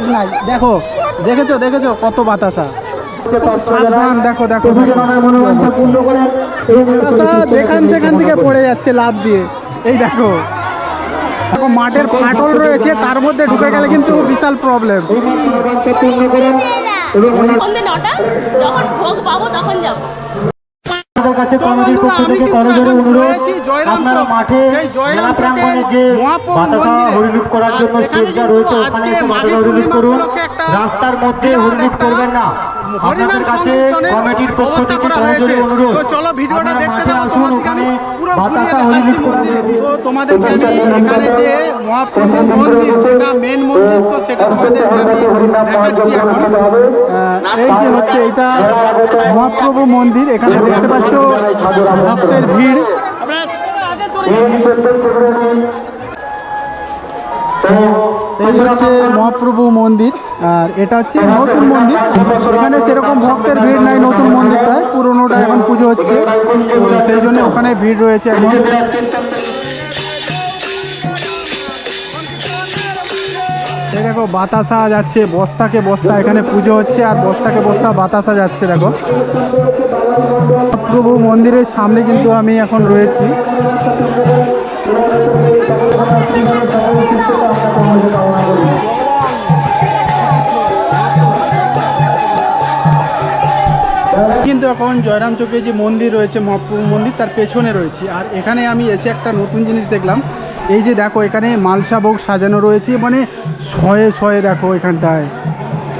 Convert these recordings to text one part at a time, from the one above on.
বাদ নাই। দেখো, দেখেছ দেখেছ কত বাতাসা। দেখো দেখো যেখান সেখান থেকে পড়ে যাচ্ছে লাভ দিয়ে। এই দেখো। দেখো, মাঠের ফাটল রয়েছে, তার মধ্যে ঢুকে গেলে কিন্তু বিশাল প্রবলেম কাছে কমিটির পক্ষ থেকে করজোরে অনুরোধ আপনারা মাঠে মেলা প্রাঙ্গণে যে বাতাসা মন্দিরে। করার জন্য স্টেজটা রয়েছে ওখানে এসে পূর্ণিমা করুন। রাস্তার মধ্যে হরিলুপ করবেন না। হরিনাম সংকীর্তনের ব্যবস্থা করা হয়েছে। তো চলো ভিডিওটা দেখতে আসুন তোমাদেরকে আমি পুরো ঘুরিয়ে দেখাচ্ছি। তো তোমাদেরকে আমি এখানে যে মহাপ্রভু মন্দির সেটা মেন মন্দির তো সেটা তোমাদেরকে আমি দেখাচ্ছি এখন। এই যে হচ্ছে এটা মহাপ্রভু মন্দির এখানে দেখতে পাচ্ছ ভক্তের ভিড়। এই হচ্ছে মহাপ্রভু মন্দির, আর এটা হচ্ছে নতুন মন্দির। এখানে সেরকম ভক্তের ভিড় নাই নতুন মন্দিরটায় পুরোনোটা এখন পুজো হচ্ছে। সেই জন্য ওখানে ভিড় রয়েছে এখন। দেখো, বাতাসা যাচ্ছে, বস্তাকে বস্তা এখানে পুজো হচ্ছে, আর বস্তাকে বস্তা বাতাসা যাচ্ছে, দেখো। মহাপ্রভু মন্দিরের সামনে কিন্তু আমি এখন রয়েছি। কিন্তু এখন জয়রাম চকে যে মন্দির রয়েছে মহাপ্রভু মন্দির, তার পেছনে রয়েছে। আর এখানে আমি এসে একটা নতুন জিনিস দেখলাম। এই যে দেখো, এখানে মালসা ভোগ সাজানো রয়েছে মানে শয়ে শয়ে দেখো এখানটায়।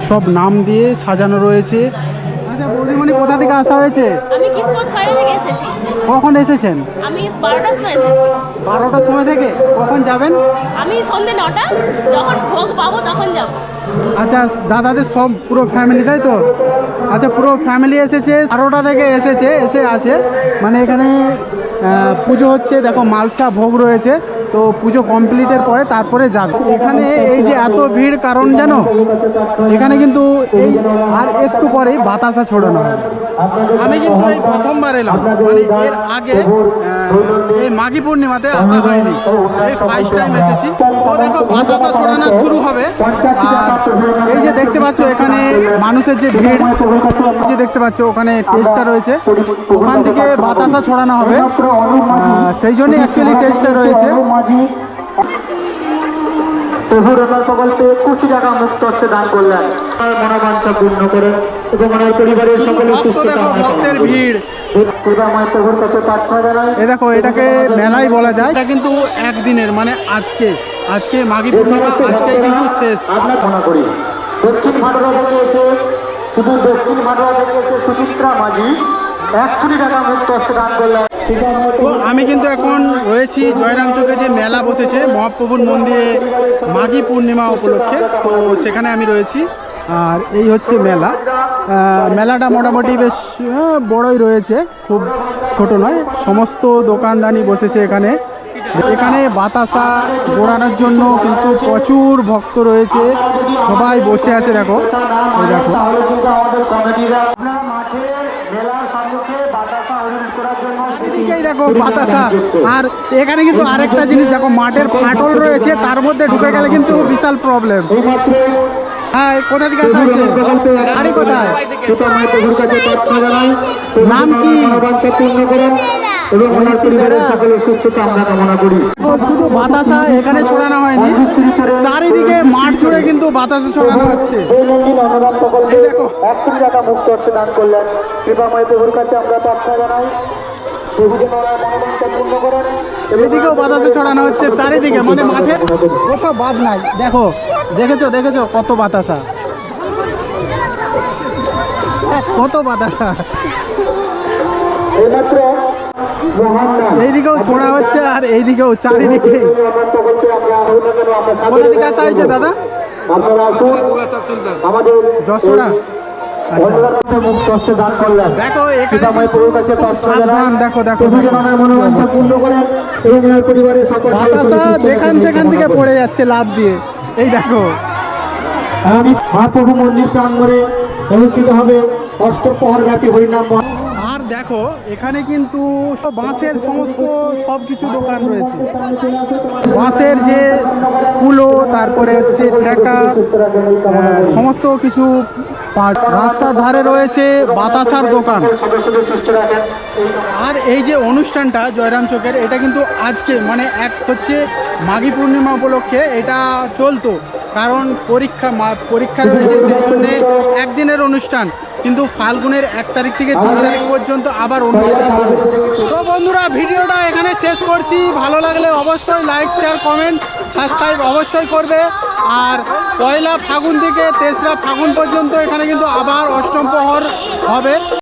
সব নাম দিয়ে সাজানো রয়েছে। কোথা থেকে আসা হয়েছে? আমি কিসমত বাড়ি থেকে এসেছি। কখন এসেছেন? আমি বারোটার সময় এসেছি। বারোটার সময় থেকে? কখন যাবেন? আমি সন্ধ্যে নটা যখন ভোগ পাবো তখন যাব। আচ্ছা দাদাদের সব পুরো ফ্যামিলি তাই তো? আচ্ছা পুরো ফ্যামিলি এসেছে বারোটা থেকে এসেছে এসে আছে। মানে এখানে পুজো হচ্ছে দেখো মালসা ভোগ রয়েছে। তো পুজো কমপ্লিটের পরে তারপরে যাবে। এখানে এই যে এত ভিড়, কারণ জানো? এখানে কিন্তু এই আর একটু পরেই বাতাসা ছড়ানো আমি কিন্তু এই প্রথমবার এলাম। মানে এর আগে এই মাঘী পূর্ণিমাতে আসা হয়নি। এই ফার্স্ট টাইম এসেছি। তো দেখো, বাতাসা ছড়ানো শুরু হবে। আর এই যে দেখতে পাচ্ছ, এখানে মানুষের যে ভিড় যে দেখতে পাচ্ছ, ওখানে টেস্টটা রয়েছে। ওখান থেকে বাতাসা ছড়ানো হবে। সেই জন্যই অ্যাকচুয়ালি টেস্টটা রয়েছে। প্রভুর ওনার প্রকল্পে কোটি টাকা মুক্ত হচ্ছে দান করলেন মনোবাঞ্ছা পূর্ণ করেন এবং ওনার পরিবারের সকলের দেখো ভক্তের ভিড়। এ এটাকে মেলাই বলা যায়। এটা কিন্তু একদিনের মানে আজকে। আজকে মাঘী পূর্ণিমা আজকেই কিন্তু শেষ। আমরা কামনা করি। দক্ষিণ ভাটরা থেকে এসে শুধু দক্ষিণ ভাটরা থেকে এসে সুচিত্রা মাঝি তো আমি কিন্তু এখন রয়েছি জয়রাম চকে যে মেলা বসেছে, মহাপ্রভুর মন্দিরে মাঘী পূর্ণিমা উপলক্ষে। তো সেখানে আমি রয়েছি। আর এই হচ্ছে মেলা। মেলাটা মোটামুটি বেশ বড়ই রয়েছে, খুব ছোট নয়। সমস্ত দোকানদানি বসেছে এখানে। এখানে বাতাসা ঘোরানোর জন্য কিন্তু প্রচুর ভক্ত রয়েছে। সবাই বসে আছে, দেখো। দেখো তাহলে কিন্তু আমাদের কমিটিরা আপনারা মাঠে মেলার সম্মুখে বাতাসা হরিণ করার জন্য এদিকেই দেখো বাতাসা। আর এখানে কিন্তু আরেকটা জিনিস, দেখো মাঠের ফাটল রয়েছে, তার মধ্যে ঢুকে গেলে কিন্তু বিশাল প্রবলেম হ্যাঁ কোথা থেকে গাড়ি কোথায়? নাম কি? এবং শুধু বাতাসা এখানে ছড়ানো হয়নি, চারিদিকে মাঠ জুড়ে কিন্তু বাতাসা ছড়ানো হচ্ছে। এক কোটি টাকা মুক্ত হচ্ছে দান করলেন। কৃপাময় প্রভুর কাছে আমরা প্রার্থনা জানাই। এদিকেও বাতাসা ছড়ানো হচ্ছে চারিদিকে মানে মাঠে কোথাও বাদ নাই। দেখো দেখেছ দেখেছ কত বাতাসা? কত বাতাসা? এইমাত্র মহান নাম এইদিকেও ছোড়া হচ্ছে আর এইদিকেও চারিদিকে। কোথা থেকে আসা হয়েছে দাদা? আপনারা যশোরা। যেখান সেখান থেকে পড়ে যাচ্ছে লাভ দিয়ে। এই দেখো। আগামী মহাপ্রভু মন্দির প্রাঙ্গণে অনুষ্ঠিত হবে অষ্টপ্রহর ব্যাপী হরিনাম আর দেখো এখানে কিন্তু বাঁশের সমস্ত সব কিছু দোকান রয়েছে। বাঁশের যে কুলো তারপরে হচ্ছে ঠেকা সমস্ত কিছু রাস্তার ধারে রয়েছে বাতাসার দোকান। আর এই যে অনুষ্ঠানটা জয়রাম চোখের এটা কিন্তু আজকে মানে এক হচ্ছে মাঘী পূর্ণিমা উপলক্ষে এটা চলতো। কারণ পরীক্ষা পরীক্ষা রয়েছে সেই জন্যে একদিনের অনুষ্ঠান, কিন্তু ফাল্গুনের এক তারিখ থেকে তিন তারিখ পর্যন্ত আবার অনুষ্ঠান হবে। তো বন্ধুরা, ভিডিওটা এখানে শেষ করছি। ভালো লাগলে অবশ্যই লাইক শেয়ার কমেন্ট সাবস্ক্রাইব অবশ্যই করবে। আর পয়লা ফাগুন থেকে তেসরা ফাগুন পর্যন্ত এখানে কিন্তু আবার অষ্টম প্রহর হবে।